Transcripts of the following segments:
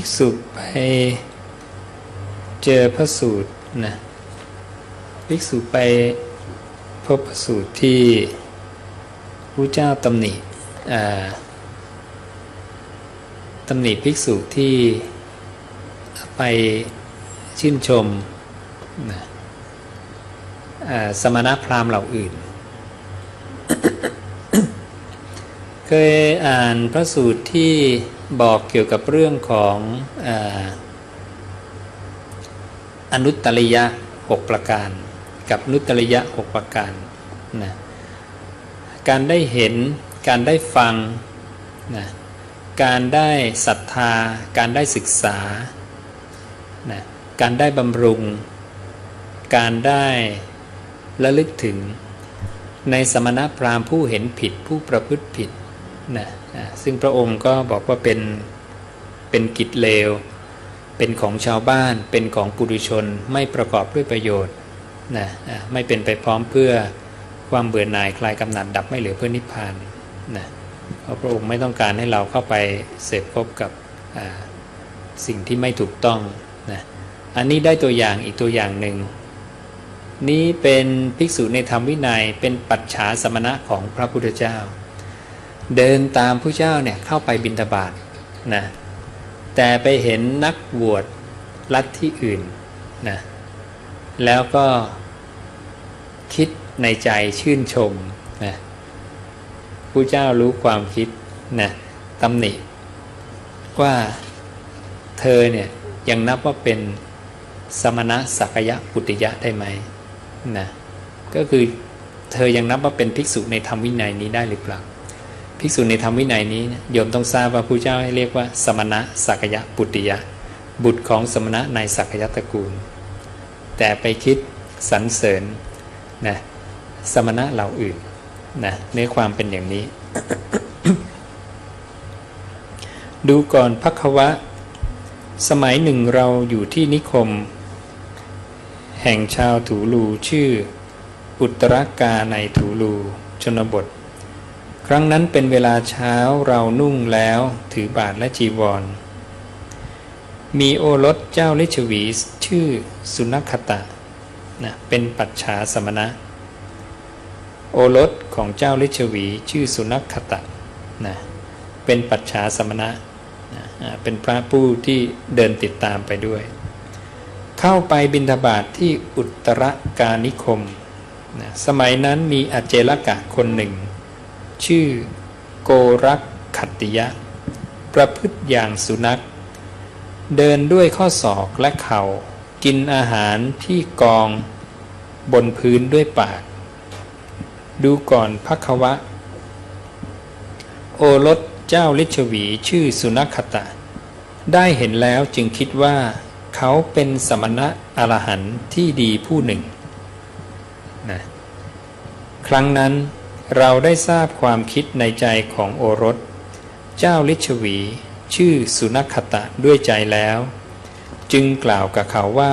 ภิกษุไปเจอพระสูตรนะภิกษุไปพบพระสูตรที่พระเจ้าตำหนิตำหนิภิกษุที่ไปชื่นชมนะสมณพราหมณ์เหล่าอื่น เคยอ่านพระสูตรที่ บอกเกี่ยวกับเรื่องของออนุตตริยะหกประการ กับนุตตริยะหกประการนะการได้เห็นการได้ฟังนะการได้ศรัทธา การได้ศึกษานะการได้บำรุง การได้ระลึกถึงในสมณพราหมณ์ผู้เห็นผิดผู้ประพฤติผิดนะ ซึ่งพระองค์ก็บอกว่าเป็นเป็นกิจเลว เป็นของชาวบ้าน เป็นของปุถุชนไม่ประกอบด้วยประโยชน์นะไม่เป็นไปพร้อมเพื่อความเบื่อหน่ายคลายกำหนัดดับไม่เหลือเพื่อนิพพานนะเพราะพระองค์ไม่ต้องการให้เราเข้าไปเสพพบกับสิ่งที่ไม่ถูกต้องนะอันนี้ได้ตัวอย่างอีกตัวอย่างหนึ่งนี้เป็นภิกษุในธรรมวินัยเป็นปัจฉาสมณะของพระพุทธเจ้า เดินตามผู้เจ้าเนี่ยเข้าไปบิณฑบาตนะแต่ไปเห็นนักบวชลัทธิอื่นนะแล้วก็คิดในใจชื่นชมนะผู้เจ้ารู้ความคิดนะตำหนิว่าเธอเนี่ยยังนับว่าเป็นสมณะสักยะปุตติยะได้ไหมนะก็คือเธอยังนับว่าเป็นภิกษุในธรรมวินัยนี้ได้หรือเปล่า ภิกษุในธรรมวินัยนี้โยมต้องทราบว่าผู้เจ้าให้เรียกว่า สมณะสักยะปุตติยะ บุตรของสมณะในสักยะตระกูล แต่ไปคิดสรรเสริญนะสมณะเหล่าอื่นนะเนื้อความเป็นอย่างนี้ ดูก่อนพักวะ สมัยหนึ่งเราอยู่ที่นิคม แห่งชาวถูลูชื่อ อุตรกาในถูลูชนบท ครั้งนั้นเป็นเวลาเช้าเรานุ่งแล้วถือบาทและจีวร มีโอรสเจ้าลิชวีชื่อสุนัขตะนะเป็นปัจฉาสมณะ โอรสของเจ้าลิชวีชื่อสุนัขตะนะเป็นปัจฉาสมณะนะเป็นพระผู้ที่เดินติดตามไปด้วย เข้าไปบินทบาทที่อุตรกานิคมนะสมัยนั้นมีอเจลกะคนหนึ่ง ชื่อ โกรักขัตติยะ ประพฤติอย่างสุนัข เดินด้วยข้อศอกและเข่า กินอาหารที่กอง บนพื้นด้วยปาก ดูก่อนพักวะ โอรสเจ้าลิชวีชื่อสุนัขตะ ได้เห็นแล้วจึงคิดว่า เขาเป็นสมณะอรหันต์ที่ดีผู้หนึ่งนะครั้งนั้น เราได้ทราบความคิดในใจของโอรส เจ้าลิชวี ชื่อสุนัขตะด้วยใจแล้ว จึงกล่าวกับเขาว่า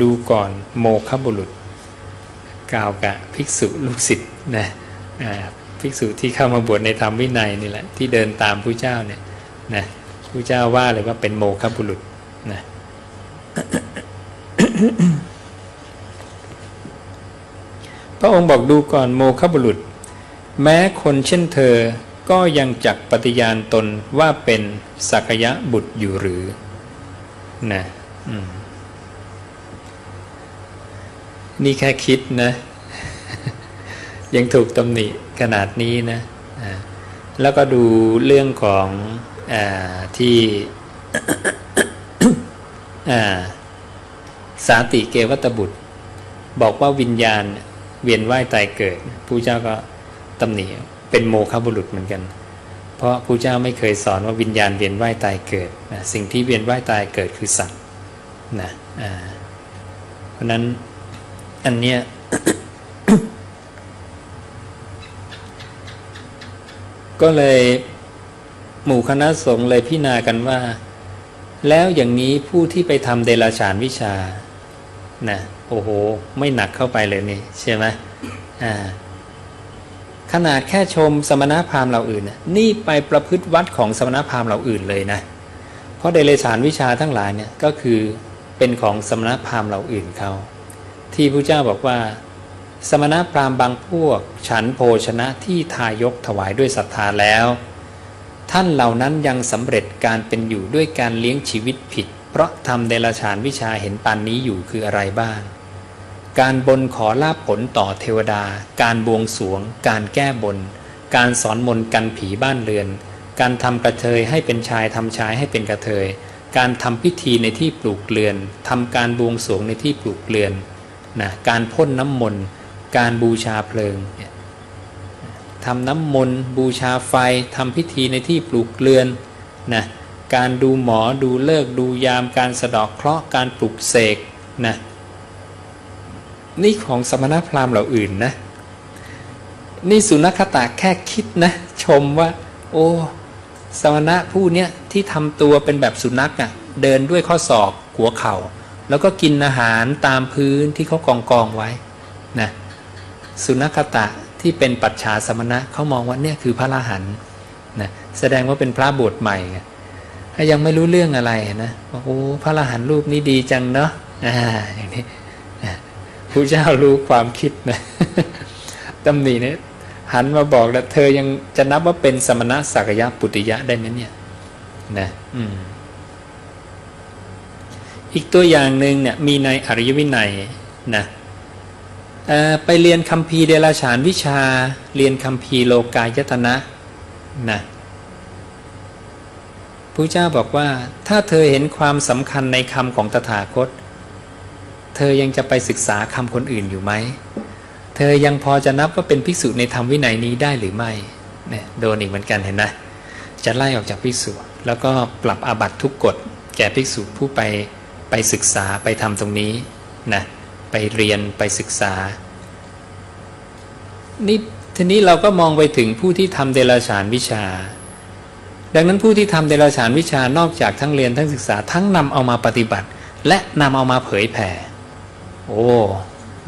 ดูก่อนโมคบุรุษ กล่าวกับภิกษุลูกศิษย์นะภิกษุที่เข้ามาบวชในธรรมวินัยนี่แหละที่เดินตามผู้เจ้าเนี่ยนะผู้เจ้าว่าเลยว่าเป็นโมคบุรุษนะพระองค์บอกดูก่อนโมคบุรุษ แม้คนเช่นเธอก็ยังจักปฏิญาณตนว่าเป็นสักยะบุตรอยู่หรือนะอนี่แค่คิดนะ ยังถูกตำหนิขนาดนี้นะแล้วก็ดูเรื่องของอที่อ่าสาติเกวัตบุตร บอกว่าวิญญาณเวียนว่ายตายเกิดผู้เจ้าก็ ตำหนิเป็นโมฆะบุรุษเหมือนกัน เพราะผู้เจ้าไม่เคยสอนว่าวิญญาณเวียนว่ายตายเกิดนะสิ่งที่เวียนว่ายตายเกิดคือสัตว์นะเพราะนั้นอันเนี้ยก็เลยหมู่คณะสงฆ์เลยพิจารณากันว่า แล้วอย่างนี้ผู้ที่ไปทำเดลฉานวิชานะโอ้โห ไม่หนักเข้าไปเลยนี่ใช่ไหมอ่า ขนาดแค่ชมสมณพราหมณ์เราอื่น นี่ไปประพฤติวัดของสมณพราหมณ์เราอื่นเลยนะ เพราะเดรัจฉานวิชาทั้งหลายเนี่ยก็คือเป็นของสมณพราหมณ์เหล่าอื่นเขาที่พระเจ้าบอกว่า สมณพราหมณ์บางพวก ฉันโภชนะที่ทายกถวายด้วยศรัทธาแล้ว ท่านเหล่านั้นยังสำเร็จการเป็นอยู่ด้วยการเลี้ยงชีวิตผิด เพราะทำเดรัจฉานวิชาเห็นปานนี้อยู่คืออะไรบ้าง การบนขอลาบผลต่อเทวดา การบวงสวง การแก้บน การสอนมนกันผีบ้านเรือน การทำกระเทยให้เป็นชายทำชายให้เป็นกระเทย การทำพิธีในที่ปลูกเรือนทำการบวงสวงในที่ปลูกเรือนนะการพ่นน้ำมนต์ การบูชาเพลิงทำน้ำมนต์บูชาไฟทำพิธีในที่ปลูกเรือนนะการดูหมอดูเลิกดูยาม การสะดอกเคราะห์การปลุกเสกนะ นี่ของสมณพราหมณ์เหล่าอื่นนะ นี่สุนัขตาแค่คิดนะ ชมว่า โอ้สมณะผู้เนี้ยที่ทำตัวเป็นแบบสุนัขอะ่ะ เดินด้วยข้อศอกหัวเข่า แล้วก็กินอาหารตามพื้นที่เขากองกองไว้นะสุนัขตะที่เป็นปัจฉาสมณะเขามองว่าเนี่ยคือพระอรหันนะแสดงว่าเป็นพระบวชใหม่ถ้ายังไม่รู้เรื่องอะไรนะบอกโอ้พระอรหันรูปนี้ดีจังเนาะอ่าอย่างนี้ พระเจ้ารู้ความคิดนะตำหนิเนี่ยหันมาบอกแล้วเธอยังจะนับว่าเป็นสมณะสักยะปุติยะได้ไหมเนี่ยนะอืมอีกตัวอย่างหนึ่งเนี่ยมีในอริยวินัยนะไปเรียนคัมภีเดรัจฉานวิชาเรียนคัมภีโลกายตนะนะพระเจ้าบอกว่าถ้าเธอเห็นความสำคัญในคำของตถาคต เธอยังจะไปศึกษาคำคนอื่นอยู่ไหม เธอยังพอจะนับว่าเป็นภิกษุในธรรมวินัยนี้ได้หรือไม่เนี่ยโดนอีกเหมือนกันเห็นไหมจะไล่ออกจากภิกษุ แล้วก็ปรับอาบัตทุกกฎ แก่ภิกษุผู้ไปไปศึกษาไปทำตรงนี้นะไปเรียนไปศึกษานี่ทีนี้เราก็มองไปถึงผู้ที่ทำเดรัจฉานวิชา ดังนั้นผู้ที่ทำเดรัจฉานวิชานอกจากทั้งเรียนทั้งศึกษาทั้งนำเอามาปฏิบัติ และนำเอามาเผยแผ่ โอ้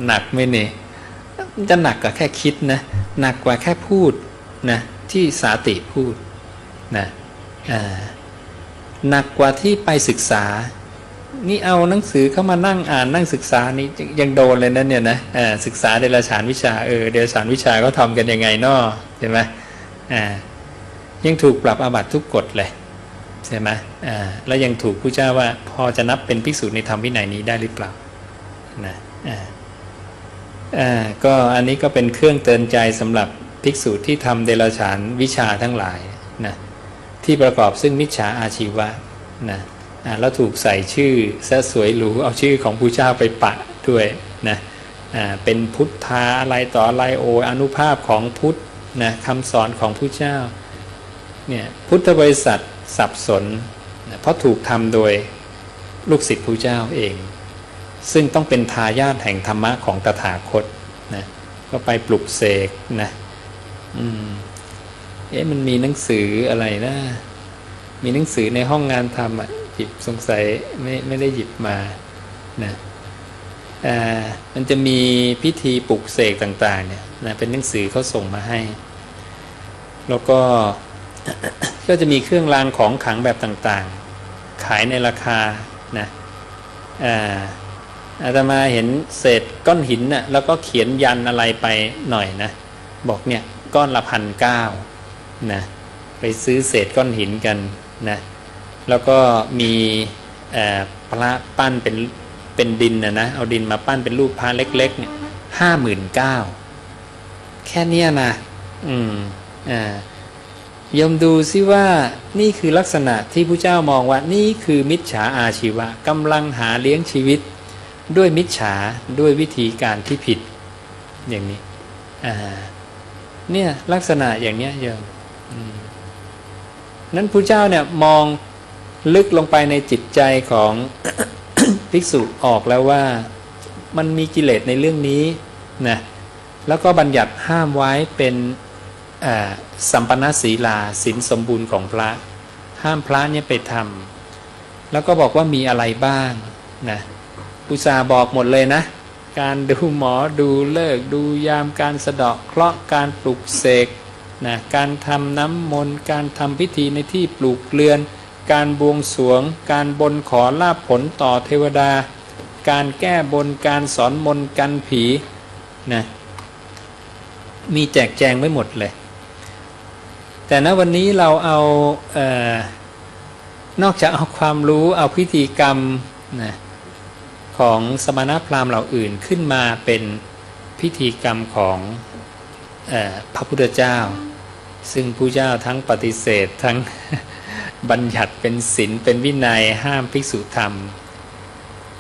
หนักไหมเนี่ยมันจะหนักกว่าแค่คิดนะหนักกว่าแค่พูดนะที่สาติพูดนะอ่าหนักกว่าที่ไปศึกษา นี่เอาหนังสือเข้ามานั่งอ่านนั่งศึกษานี่ยังโดนเลยนะเนี่ยนะอ่าศึกษาเดรัจฉานวิชาเออเดรัจฉานวิชาเขาทำกันยังไงนอเห็นไหมอ่ายังถูกปรับอาบัติทุกกฎเลยใช่ไหมอ่าแล้วยังถูกผู้เจ้าว่าพอจะนับเป็นภิกษุในธรรมวินัยนี้ได้หรือเปล่า นะอ่าอ่าก็อันนี้ก็เป็นเครื่องเตือนใจสำหรับภิกษุที่ทำเดรัจฉานวิชาทั้งหลายนะที่ประกอบซึ่งมิจฉาอาชีวะนะอ่าแล้วถูกใส่ชื่อซะสวยหรูเอาชื่อของผู้เจ้าไปปะด้วยนะอ่าเป็นพุทธาอะไรต่ออะไรโออนุภาพของพุทธนะคำสอนของผู้เจ้าเนี่ยพุทธบริษัทสับสนนะเพราะถูกทำโดยลูกศิษย์ผู้เจ้าเอง ซึ่งต้องเป็นทายาทแห่งธรรมะของตถาคตนะก็ไปปลุกเสกนะอืมเอ๊ะมันมีหนังสืออะไรนะมีหนังสือในห้องงานทำอะหยิบสงสัยไม่ไม่ได้หยิบมานะอ่ามันจะมีพิธีปลุกเสกต่าง ๆ เนี่ยนะเป็นหนังสือเขาส่งมาให้ แล้วก็ก็จะมีเครื่องรางของขลังแบบต่างๆ ขายในราคานะอ่า อาตมาเห็นเศษก้อนหินน่ะแล้วก็เขียนยันอะไรไปหน่อยนะ บอกเนี่ยก้อนละพันเก้านะไปซื้อเศษก้อนหินกันนะแล้วก็มีเอ่อพระปั้นเป็นเป็นดินนะนะเอาดินมาปั้นเป็นรูปพระเล็กๆเนี่ยห้าหมื่นเก้าแค่เนี้ยนะอืมอ่ายมดูซิว่านี่คือลักษณะที่พระเจ้ามองว่านี่คือมิจฉาอาชีวะกำลังหาเลี้ยงชีวิต ด้วยมิจฉาด้วยวิธีการที่ผิดอย่างนี้อ่าเนี่ยลักษณะอย่างเนี้ยโยอืมนั้นพระเจ้าเนี่ยมองลึกลงไปในจิตใจของภิกษุออกแล้วว่ามันมีกิเลสในเรื่องนี้นะแล้วก็บัญญัติห้ามไว้เป็นสัมปนาศีลาศีลสมบูรณ์ของพระ ห้ามพระเนี่ยไปทำแล้วก็บอกว่ามีอะไรบ้างนะ อุตสาห์บอกหมดเลยนะ การดูหมอดูเลิกดูยามการสะเดาะเคราะห์การปลุกเสกนะการทำน้ำมนต์การทำพิธีในที่ปลูกเรือน การบวงสรวง การบนขอลาบผลต่อเทวดา การแก้บนการสอนมนต์กันผีนะมีแจกแจงไว้หมดเลย แต่ณวันนี้เราเอาเออนอกจากเอาความรู้เอาพิธีกรรมนะ ของสมณพราหมณ์เหล่าอื่นขึ้นมาเป็นพิธีกรรมของออพระพุทธเจ้า ซึ่งผู้เจ้าทั้งปฏิเสธทั้งบัญญัติเป็นศีลเป็นวินัยห้ามภิกษุธรรม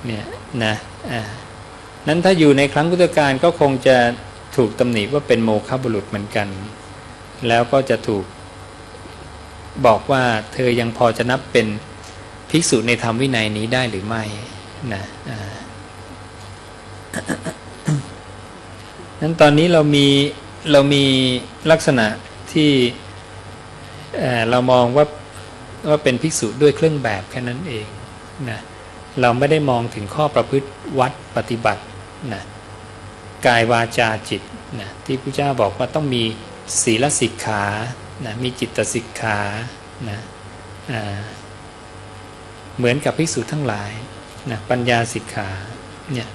เนี่ยนะนั้นถ้าอยู่ในครั้งพุทธกาลก็คงจะถูกตำหนิว่าเป็นโมฆะบุรุษเหมือนกัน แล้วก็จะถูกบอกว่าเธอยังพอจะนับเป็นภิกษุในธรรมวินัยนี้ได้หรือไม่ นะอ่นั้นตอนนี้เรามีเรามีลักษณะที่เเรามองว่าว่าเป็นภิกษุด้วยเครื่องแบบแค่นั้นเองนะเราไม่ได้มองถึงข้อประพฤติวัดปฏิบัตินะกายวาจาจิตนะที่พระเจ้าบอกว่าต้องมีศีลสิกขานะมีจิตสิกขานะอ่าเหมือนกับภิกษุทั้งหลาย นะปัญญาสิกขาเนี่ย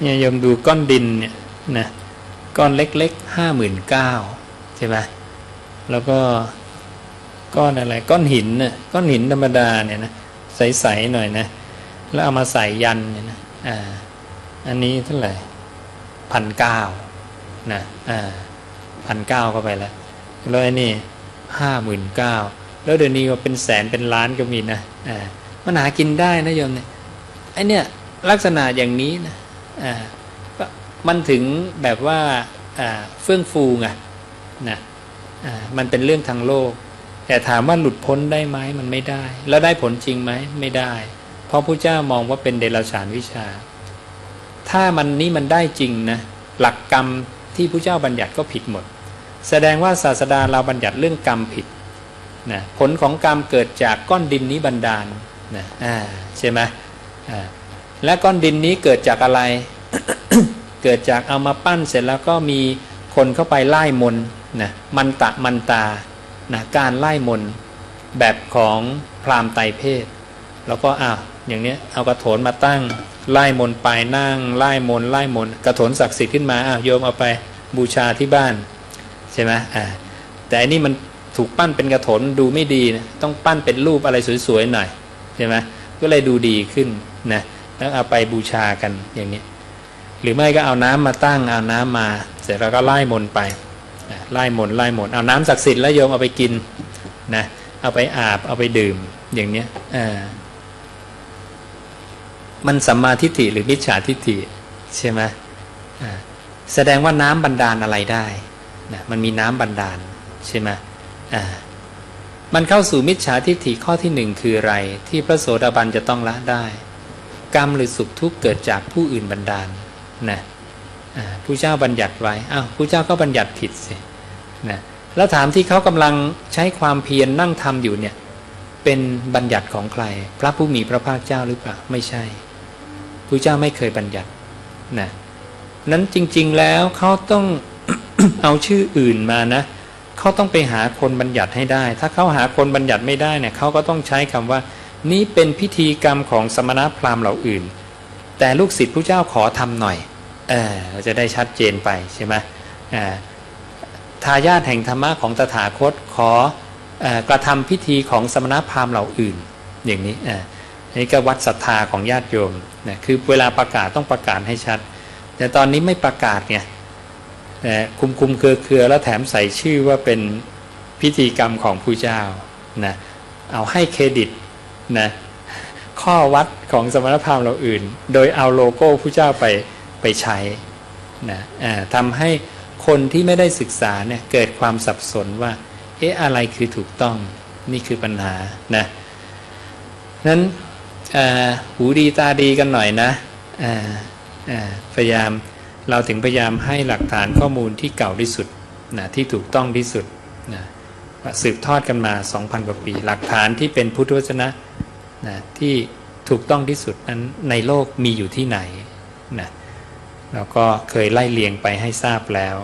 เนี่ยยมดูก้อนดินเนี่ยนะก้อนเล็กๆห้าหมื่นเก้าใช่ไหมแล้วก็ก้อนอะไรก้อนหินน่ะก้อนหินธรรมดาเนี่ยนะใสๆหน่อยนะ แล้วเอามาใส่ยันเนี่ยนะอ่าอันนี้เท่าไหร่พันเก้านะอ่าพันเก้าเข้าไปแล้วแล้วไอ้นี่ห้าหมื่นเก้าแล้วเดี๋ยวนี้ก็เป็นแสนเป็นล้านก็มีนะอ่า มันหากินได้นะโยมเนี่ยไอเนี่ยลักษณะอย่างนี้นะอ่ามันถึงแบบว่าอ่าเฟื่องฟูไงนะอ่ามันเป็นเรื่องทางโลก แต่ถามว่าหลุดพ้นได้ไหมมันไม่ได้ แล้วได้ผลจริงไหมไม่ได้ เพราะพระเจ้ามองว่าเป็นเดรัจฉานวิชา ถ้ามันนี่มันได้จริงนะหลักกรรมที่พระเจ้าบัญญัติก็ผิดหมด แสดงว่าศาสดาเราบัญญัติเรื่องกรรมผิดนะผลของกรรมเกิดจากก้อนดินนี้บันดาล นะอ่าใช่ไหมอ่าและก้อนดินนี้เกิดจากอะไร เกิดจากเอามาปั้นเสร็จแล้วก็มีคนเข้าไปไล่มนต์นะมันตะมันตานะการไล่มน์แบบของพราหมณ์ไตเพศ แล้วก็อ้าวอย่างเนี้ยเอากระโถนมาตั้งไล่มน์ไปนั่งไล่มน์ไล่มน์กระโถนศักดิ์สิทธิ์ขึ้นมาอ้าวโยมเอาไปบูชาที่บ้านใช่ไหมอ่าแต่อันนี้มันถูกปั้นเป็นกระโถนดูไม่ดีนะต้องปั้นเป็นรูปอะไรสวยๆหน่อย ใช่ไหมก็เลยดูดีขึ้นนะแล้วเอาไปบูชากันอย่างนี้ หรือไม่ก็เอาน้ำมาตั้งเอาน้ำมา เสร็จแล้วก็ไล่มนไปไล่มนไล่มนเอาน้ำศักดิ์สิทธิ์แล้วโยมเอาไปกินนะเอาไปอาบเอาไปดื่มอย่างเนี้ยอ่ามันสัมมาทิฏฐิหรือมิจฉาทิฏฐิใช่ไหมอ่าแสดงว่าน้ำบันดาลอะไรได้นะมันมีน้ำบันดาลใช่ไหมอ่า มันเข้าสู่มิจฉาทิฏฐิข้อที่หนึ่งคืออะไร ที่พระโสดาบันจะต้องละได้ กรรมหรือสุขทุกข์เกิดจากผู้อื่นบันดาลนะผู้เจ้าบัญญัติไว้อ้าวผู้เจ้าก็บัญญัติผิดสินะแล้วถามที่เขากำลังใช้ความเพียรนนั่งทำอยู่เนี่ยเป็นบัญญัติของใคร พระผู้มีพระภาคเจ้าหรือเปล่าไม่ใช่ผู้เจ้าไม่เคยบัญญัตินะนั้นจริง ๆแล้วเขาต้องเอาชื่ออื่นมานะ เขาต้องไปหาคนบัญญัติให้ได้ ถ้าเขาหาคนบัญญัติไม่ได้เนี่ยเขาก็ต้องใช้คำว่า นี่เป็นพิธีกรรมของสมณพราหมณ์เหล่าอื่น แต่ลูกศิษย์ผู้เจ้าขอทำหน่อยเออเราจะได้ชัดเจนไปใช่ไหมอ่าทายาทแห่งธรรมะของตถาคตขออกระทำพิธีของสมณพราหมณ์เหล่าอื่น อย่างนี้อ่าอันนี้ก็วัดศรัทธาของญาติโยมนะคือเวลาประกาศต้องประกาศให้ชัด แต่ตอนนี้ไม่ประกาศไง คุมคุมเครือเครือแล้วแถมใส่ชื่อว่าเป็นพิธีกรรมของผู้เจ้านะเอาให้เครดิตนะข้อวัดของสมณพราหมณ์เราอื่น โดยเอาโลโก้ผู้เจ้าไปไปใช้นะทำให้คนที่ไม่ได้ศึกษาเนี่ยเกิดความสับสนว่า เอ๊ะอะไรคือถูกต้องนี่คือปัญหานะนั้นหูดีตาดีกันหน่อยนะพยายาม เราถึงพยายามให้หลักฐานข้อมูลที่เก่าที่สุดนะที่ถูกต้องที่สุดนะสืบทอดกันมา 2,000 กว่าปี หลักฐานที่เป็นพุทธวจนะนะที่ถูกต้องที่สุดนั้นในโลกมีอยู่ที่ไหนนะเราก็เคยไล่เลียงไปให้ทราบแล้ว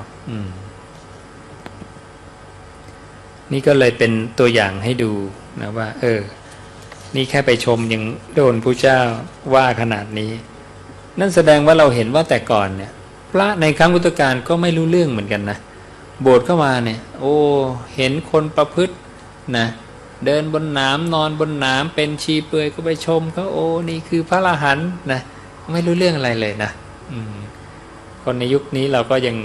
นี่ก็เลยเป็นตัวอย่างให้ดูนะว่า เออ นี่แค่ไปชมยังโดนผู้เจ้าว่าขนาดนี้ นั่นแสดงว่าเราเห็นว่าแต่ก่อนเนี่ย พระในครั้งพุทธกาลก็ไม่รู้เรื่องเหมือนกันนะโบสถ์เข้ามาเนี่ย โอ้เห็นคนประพฤตินะเดินบนน้ำนอนบนน้ำเป็นชีเปลือยก็ไปชมเขาโอ้นี่คือพระอรหันนะไม่รู้เรื่องอะไรเลยนะอืคนในยุคนี้เราก็ยัง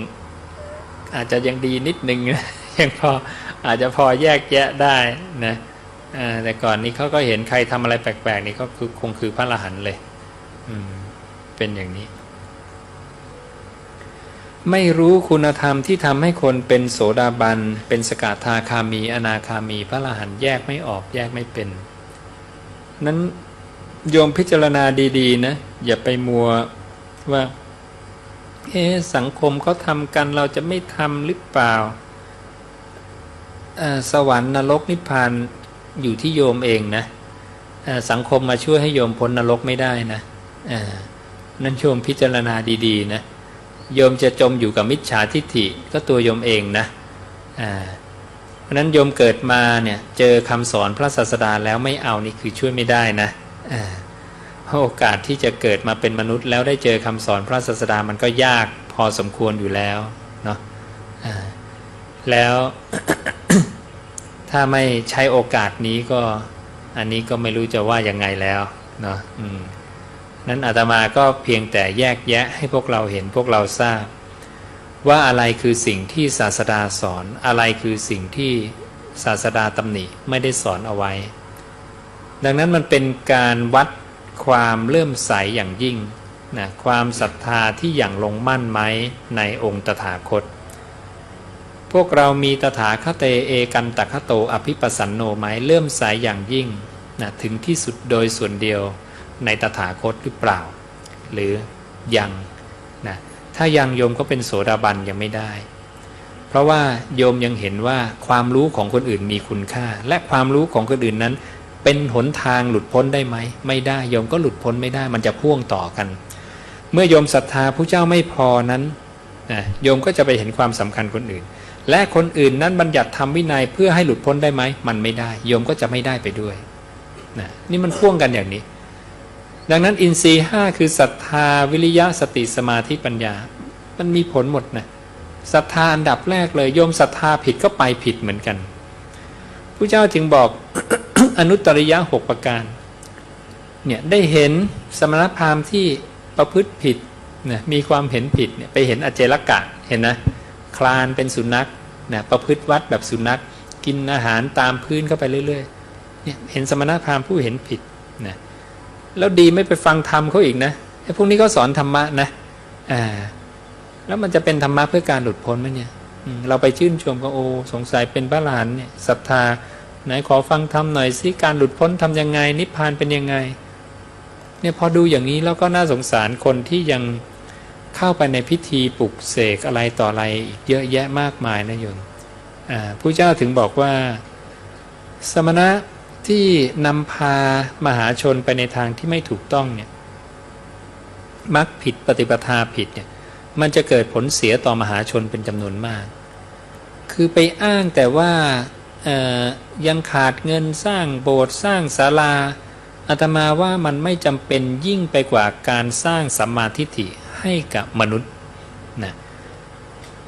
อาจจะยังดีนิดนึงนะยังพออาจจะพอแยกแยะได้นะแต่ก่อนนี้เขาก็เห็นใครทำอะไรแปลกๆนี่ก็คือคงคือพระอรหันเลยเป็นอย่างนี้ ไม่รู้คุณธรรมที่ทำให้คนเป็นโสดาบัน เป็นสกทาคามี อนาคามี พระอรหันแยกไม่ออกแยกไม่เป็น นั้นโยมพิจารณาดีๆนะ อย่าไปมัวว่า เอ๊สังคมเขาทำกันเราจะไม่ทำหรือเปล่า สวรรค์นรกนิพพานอยู่ที่โยมเองนะสังคมมาช่วยให้โยมพ้นนรกไม่ได้นะนั่นโยมพิจารณาดีๆนะ โยมจะจมอยู่กับมิจฉาทิฏฐิก็ตัวโยมเองนะเพราะนั้นโยมเกิดมาเนี่ยเจอคำสอนพระศาสดาแล้วไม่เอานี่คือช่วยไม่ได้นะโอกาสที่จะเกิดมาเป็นมนุษย์แล้วได้เจอคำสอนพระศาสดามันก็ยากพอสมควรอยู่แล้วเนาะแล้วถ้าไม่ใช้โอกาสนี้ก็อันนี้ก็ไม่รู้จะว่ายังไงแล้วเนาะ นั้นอาตมาก็เพียงแต่แยกแยะให้พวกเราเห็นพวกเราทราบ ว่าอะไรคือสิ่งที่ศาสดาสอนอะไรคือสิ่งที่ศาสดาตำหนิไม่ได้สอนเอาไว้ ดังนั้นมันเป็นการวัดความเลื่อมใสอย่างยิ่งนะความศรัทธาที่อย่างลงมั่นไหมในองค์ตถาคต พวกเรามีตถาคเตเอกันตคโตอภิปสสันโนไหมเลื่อมใสอย่างยิ่งนะถึงที่สุดโดยส่วนเดียว ในตถาคตหรือเปล่า หรือยังนะถ้ายังโยมก็เป็นโสดาบันยังไม่ได้ เพราะว่าโยมยังเห็นว่าความรู้ของคนอื่นมีคุณค่า และความรู้ของคนอื่นนั้น เป็นหนทางหลุดพ้นได้ไหมไม่ได้โยมก็หลุดพ้นไม่ได้ มันจะพ่วงต่อกัน เมื่อโยมศรัทธาผู้เจ้าไม่พอนั้นนะโยมก็จะไปเห็นความสำคัญคนอื่น และคนอื่นนั้นบัญญัติทำวินัยเพื่อให้หลุดพ้นได้ไหมมันไม่ได้ โยมก็จะไม่ได้ไปด้วยนะนี่มันพ่วงกันอย่างนี้ ดังนั้นอินทรีย์ห้าคือศรัทธาวิริยะสติสมาธิปัญญา มันมีผลหมดนะศรัทธาอันดับแรกเลยโยมศรัทธาผิดก็ไปผิดเหมือนกันผู้เจ้าจึงบอกอนุตตริยะหกประการเนี่ยได้เห็นสมณพราหมณ์ที่ประพฤติผิดนะมีความเห็นผิดเนี่ยไปเห็นอเจลกะเห็นนะคลานเป็นสุนัขนะประพฤติวัดแบบสุนัขกินอาหารตามพื้นเข้าไปเรื่อยๆเนี่ยเห็นสมณพราหมณ์ผู้เห็นผิดนะ แล้วดีไม่ไปฟังธรรมเขาอีกนะไอ้พวกนี้ก็สอนธรรมะนะอ่าแล้วมันจะเป็นธรรมะเพื่อการหลุดพ้นไหมเนี่ยเราไปชื่นชมก็โอ้สงสัยเป็นพระหลานเนี่ยศรัทธาไหนขอฟังธรรมหน่อยสิการหลุดพ้นทำยังไง นิพพานเป็นยังไง เนี่ยพอดูอย่างนี้แล้วก็น่าสงสารคนที่ยังเข้าไปในพิธีปลุกเสกอะไรต่ออะไรอีกเยอะแยะมากมายนะโยมอ่าผู้เจ้าถึงบอกว่า สมณะ ที่นำพามหาชนไปในทางที่ไม่ถูกต้องเนี่ยมักผิดปฏิปทาผิดเนี่ยมันจะเกิดผลเสียต่อมหาชนเป็นจำนวนมาก คือไปอ้างแต่ว่ายังขาดเงินสร้างโบสถ์สร้างศาลาอาตมาว่ามันไม่จำเป็นยิ่งไปกว่าการสร้างสัมมาทิฏฐิให้กับมนุษย์นะ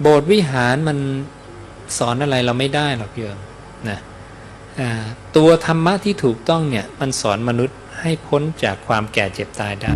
โบสถ์วิหารมันสอนอะไรเราไม่ได้หรอกโยมนะอ่า ตัวธรรมะที่ถูกต้องเนี่ยมันสอนมนุษย์ให้พ้นจากความแก่เจ็บตายได้